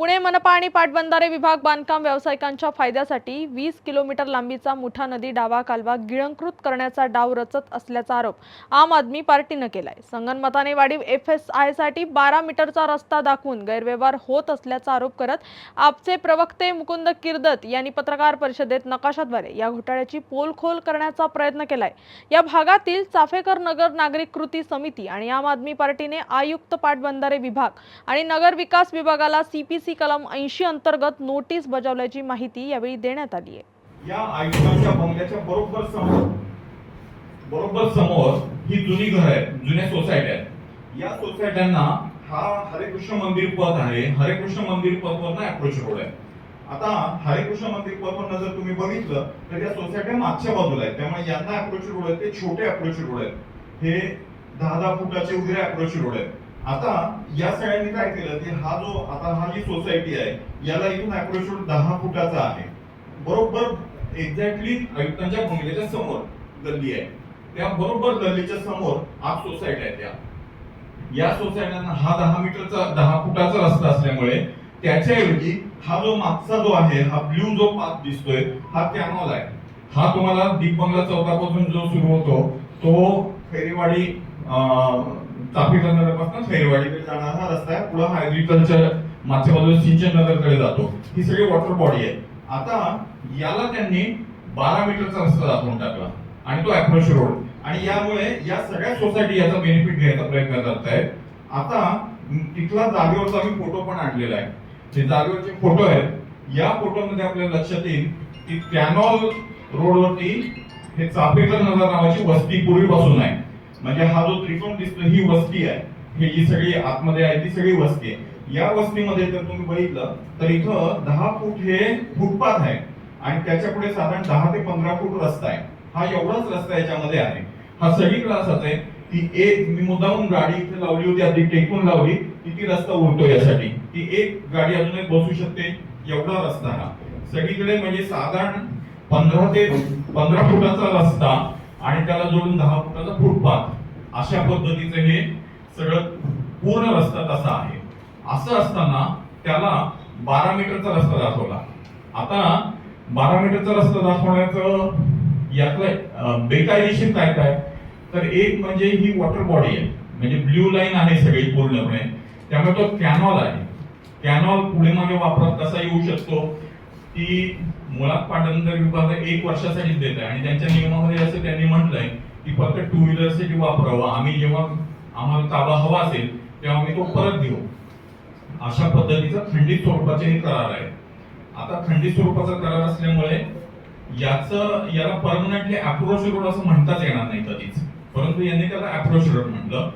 पुणे मनपा आणि पाटबंधारे विभाग बांधकाम व्यावसायिकांच्या फायद्यासाठी वीस किलोमीटर लांबीचा मुठा नदी डावा कालवा गिळंकृत करण्याचा डाव रचत असल्याचा आरोप आम आदमी पार्टीनं केलाय. संगनमताने वाढीव एफ एस आयसाठी बारा मीटरचा रस्ता दाखवून गैरव्यवहार होत असल्याचा आरोप करत आपचे प्रवक्ते मुकुंद किर्दत यांनी पत्रकार परिषदेत नकाशाद्वारे या घोटाळ्याची पोलखोल करण्याचा प्रयत्न केलाय. या भागातील चाफेकर नगर नागरिक कृती समिती आणि आम आदमी पार्टीने आयुक्त पाटबंधारे विभाग आणि नगर विकास विभागाला सीपीसी सी कलम ऐंशी अंतर्गत नोटीस बजावल्याची माहिती यावेळी देण्यात आली आहे. या आयुक्तांच्या बंगल्याच्या बरोबर समोर बरोबर समोर ही जुनी घर आहेत जुन्या सोसायट्या आहेत. या सोसायट्यांना हा हरेकृष्ण मंदिर पथ आहे. हरेकृष्ण मंदिर पथवर अप्रोच रोड आहे. आता हरेकृष्ण मंदिर पथवर जर तुम्ही बघितलं तर या सोसायट्या मागच्या बाजूला आहेत. त्यामुळे यांना अप्रोच रोड आहेत ते छोटे अप्रोच रोड आहेत. हे दहा दहा फुटाचे वगैरे अप्रोच रोड आहेत. आता या सगळ्यांनी काय केलं की हा जो आता हा जी सोसायटी आहे याला इथून अप्रोच दहा फुटाचा आहे. बरोबर एक्झॅक्टली आयुक्तांच्या बंगल्याच्या समोर गल्ली आहे. त्या बरोबर गल्लीच्या समोर आठ सोसायटी आहेत त्या. या सोसायट्यांना हा दहा मीटरचा दहा फुटाचा रस्ता असल्यामुळे त्याच्याऐवजी हा जो मागचा जो आहे हा ब्ल्यू जो पाथ दिसतोय हा कॅनॉल आहे. हा तुम्हाला दीपबंगला चौकापासून जो सुरू होतो तो फेरीवाडी चाफेकर नगरपासून खैरवाडीकडे जाणारा हा रस्ता आहे. पुढे हा ऍग्रिकल्चर मागच्या बाजूला सिंचन नगरकडे जातो. ही सगळी वॉटर बॉडी आहे. आता याला त्यांनी बारा मीटरचा रस्ता दाखवून टाकला. आणि तो अप्रोच रोड आणि यामुळे या सगळ्या सोसायटी याचा बेनिफिट घ्यायचा प्रयत्न करत आहेत आता तिथला जागेवरचा आम्ही फोटो पण आणलेला आहे. जे जागेवरचे फोटो आहेत या फोटोमध्ये आपल्याला लक्षात येईल की कॅनॉल रोडवरती हे चाफेकर नगर नावाची वस्ती पूर्वीपासून आहे. म्हणजे हा जो त्रिकोण दिसतो ही वस्ती आहे. ही जी सगळी आतमध्ये आहे ती सगळी वस्ती आहे. या वस्तीमध्ये जर तुम्ही बघितलं तर इथं दहा फूट हे फुटपाथ आहे. आणि त्याच्या पुढे साधारण दहा ते पंधरा फूट रस्ता आहे. हा एवढाच रस्ता याच्यामध्ये आहे. हा सगळीकडे क्लास आहे. ती एक मी मुद्दाहून गाडी इथे लावली होती आधी टेकून लावली किती रस्ता उरतो यासाठी. ती एक गाडी अजून एक बसू शकते. एवढा रस्ता हा. सगळीकडे म्हणजे साधारण पंधरा ते पंधरा फुटाचा रस्ता आणि त्याला जोडून दहा फुटाचा फुटपाथ. अशा पद्धतीचं हे सगळं पूर्ण रस्ता तसा आहे. असं असताना त्याला बारा मीटरचा रस्ता दाखवला. आता बारा मीटरचा रस्ता दाखवण्याचं यातलं बेकायदेशीर काय काय? तर एक म्हणजे ही वॉटर बॉडी आहे. म्हणजे ब्ल्यू लाईन आहे सगळी पूर्णपणे. त्यामुळे तो कॅनॉल आहे. कॅनॉल पुढे मागे वापरात कसा येऊ शकतो? ती मुळात पाटबंधारे विभाग एक वर्षासाठीच देत आहे आणि त्यांच्या नियमामध्ये असं त्यांनी म्हटलंय की फक्त टू व्हीलरसाठी वापरावं. आम्ही जेव्हा आम्हाला ताबा हवा असेल तेव्हा आम्ही तो परत देऊ अशा पद्धतीचा खंडित स्वरूपाचे हे करार आहे. आता खंडित स्वरूपाचा करार असल्यामुळे याचं याला परमनंटली अप्रोच रोड असं म्हणताच येणार नाही कधीच. परंतु यांनी त्याला अप्रोच रोड म्हटलं.